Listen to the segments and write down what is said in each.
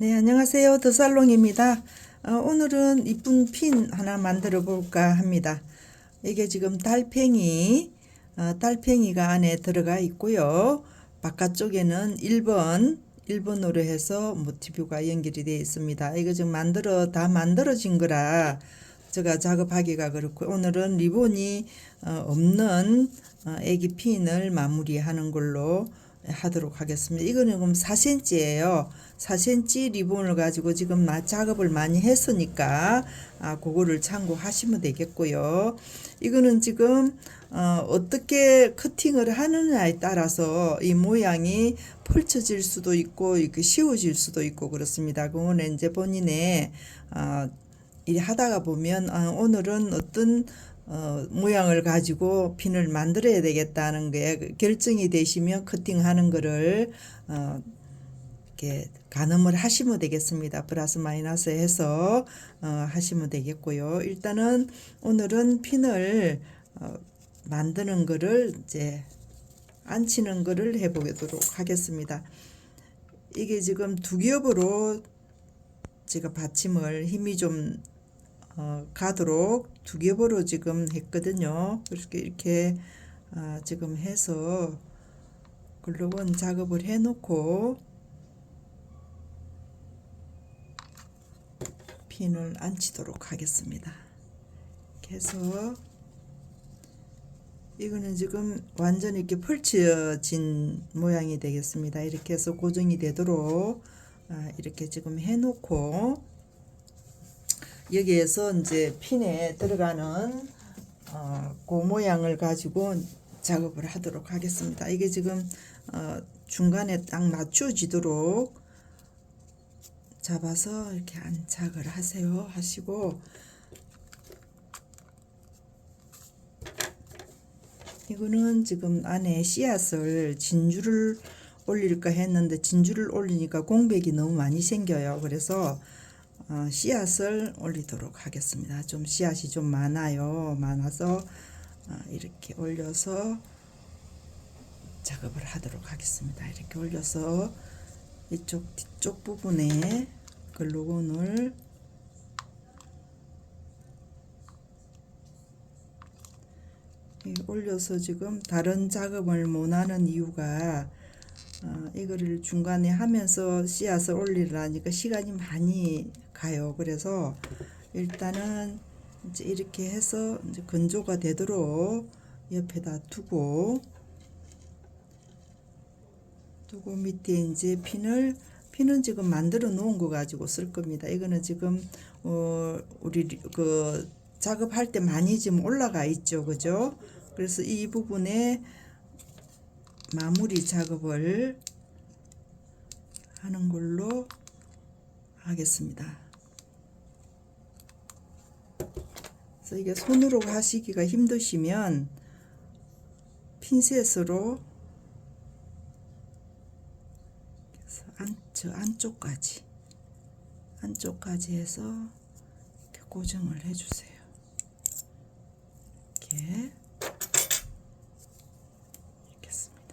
네, 안녕하세요. 더살롱입니다. 어, 오늘은 이쁜 핀 하나 만들어 볼까 합니다. 이게 지금 달팽이, 어, 달팽이가 안에 들어가 있고요. 바깥쪽에는 1번, 1번으로 해서 모티브가 연결이 되어 있습니다. 이거 지금 만들어, 다 만들어진 거라 제가 작업하기가 그렇고 오늘은 리본이 어, 없는 어, 애기 핀을 마무리하는 걸로 하도록 하겠습니다. 이거는 그럼 4cm예요. 4cm 리본을 가지고 지금 나 작업을 많이 했으니까 아 그거를 참고하시면 되겠고요. 이거는 지금 어, 어떻게 커팅을 하느냐에 따라서 이 모양이 펼쳐질 수도 있고 이렇게 씌워질 수도 있고 그렇습니다. 그거는 이제 본인의 어, 일 하다가 보면 아, 오늘은 어떤 어, 모양을 가지고 핀을 만들어야 되겠다는 게 결정이 되시면 커팅하는 거를 어, 이렇게 가늠을 하시면 되겠습니다. 플러스 마이너스 해서 어, 하시면 되겠고요. 일단은 오늘은 핀을 어, 만드는 거를 이제 앉히는 거를 해보도록 하겠습니다. 이게 지금 두 겹으로 제가 받침을 힘이 좀 어, 가도록 두 겹으로 지금 했거든요. 그렇게 이렇게 아, 지금 해서 글루건 작업을 해놓고 핀을 앉히도록 하겠습니다. 해서 이거는 지금 완전히 이렇게 펼쳐진 모양이 되겠습니다. 이렇게 해서 고정이 되도록 아, 이렇게 지금 해놓고 여기에서 이제 핀에 들어가는 어, 그 모양을 가지고 작업을 하도록 하겠습니다. 이게 지금 어, 중간에 딱 맞춰지도록 잡아서 이렇게 안착을 하세요. 하시고 이거는 지금 안에 씨앗을 진주를 올릴까 했는데 진주를 올리니까 공백이 너무 많이 생겨요. 그래서 어, 씨앗을 올리도록 하겠습니다. 좀 씨앗이 좀 많아요. 많아서 어, 이렇게 올려서 작업을 하도록 하겠습니다. 이렇게 올려서 이쪽 뒤쪽 부분에 글루건을 올려서 지금 다른 작업을 못하는 이유가 어, 이거를 중간에 하면서 씨앗을 올리려니까 시간이 많이 가요. 그래서 일단은 이제 이렇게 해서 이제 건조가 되도록 옆에다 두고 두고 밑에 이제 핀을 핀은 지금 만들어 놓은 거 가지고 쓸 겁니다. 이거는 지금 어 우리 그 작업할 때 많이 좀 올라가 있죠. 그죠? 그래서 이 부분에 마무리 작업을 하는 걸로 하겠습니다. 그래서 이게 손으로 하시기가 힘드시면 핀셋으로 안, 저 안쪽까지 안쪽까지 해서 이렇게 고정을 해주세요. 이렇게.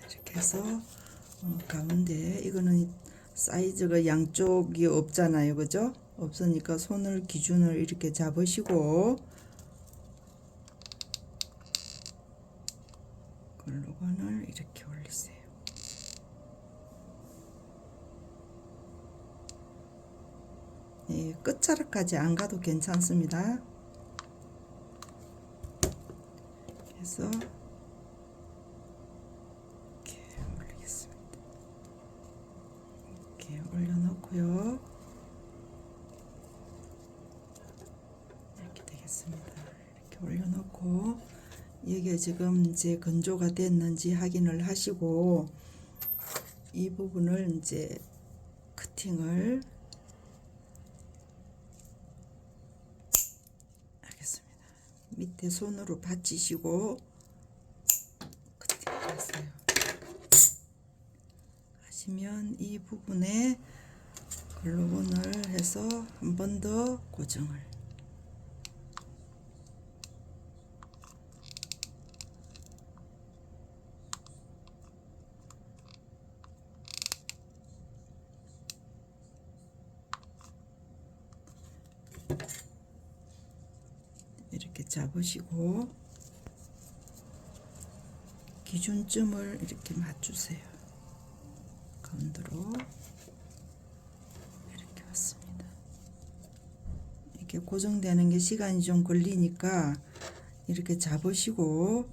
이렇게 해서 어, 가운데 이거는 사이즈가 양쪽이 없잖아요. 그죠? 없으니까 손을 기준을 이렇게 잡으시고 루건을 이렇게 올리세요 예, 끝자락까지 안 가도 괜찮습니다 그래서 이렇게 올려놓고요. 이렇게 되겠습니다. 이렇게 올려놓고 이게 지금 이제 건조가 됐는지 확인을 하시고 이 부분을 이제 커팅을 하겠습니다. 밑에 손으로 받치시고 커팅을 하세요. 하시면 이 부분에 글루건을 해서 한 번 더 고정을 잡으시고 기준점을 이렇게 맞추세요. 가운데로 이렇게 왔습니다. 이렇게 고정되는 게 시간이 좀 걸리니까 이렇게 잡으시고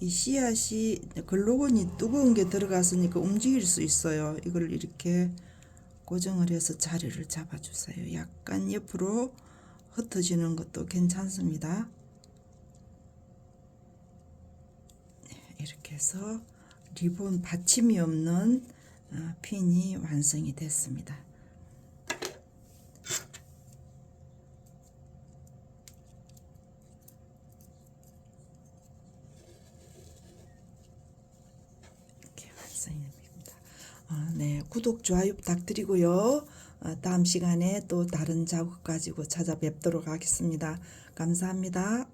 이 씨앗이 글로건이 뜨거운 게 들어갔으니까 움직일 수 있어요. 이걸 이렇게 고정을 해서 자리를 잡아주세요. 약간 옆으로 흩어지는 것도 괜찮습니다. 네, 이렇게 해서 리본 받침이 없는 어, 핀이 완성이 됐습니다. 이렇게 완성이 됩니다. 아, 네, 구독, 좋아요 부탁드리고요. 어, 다음 시간에 또 다른 작업 가지고 찾아뵙도록 하겠습니다. 감사합니다.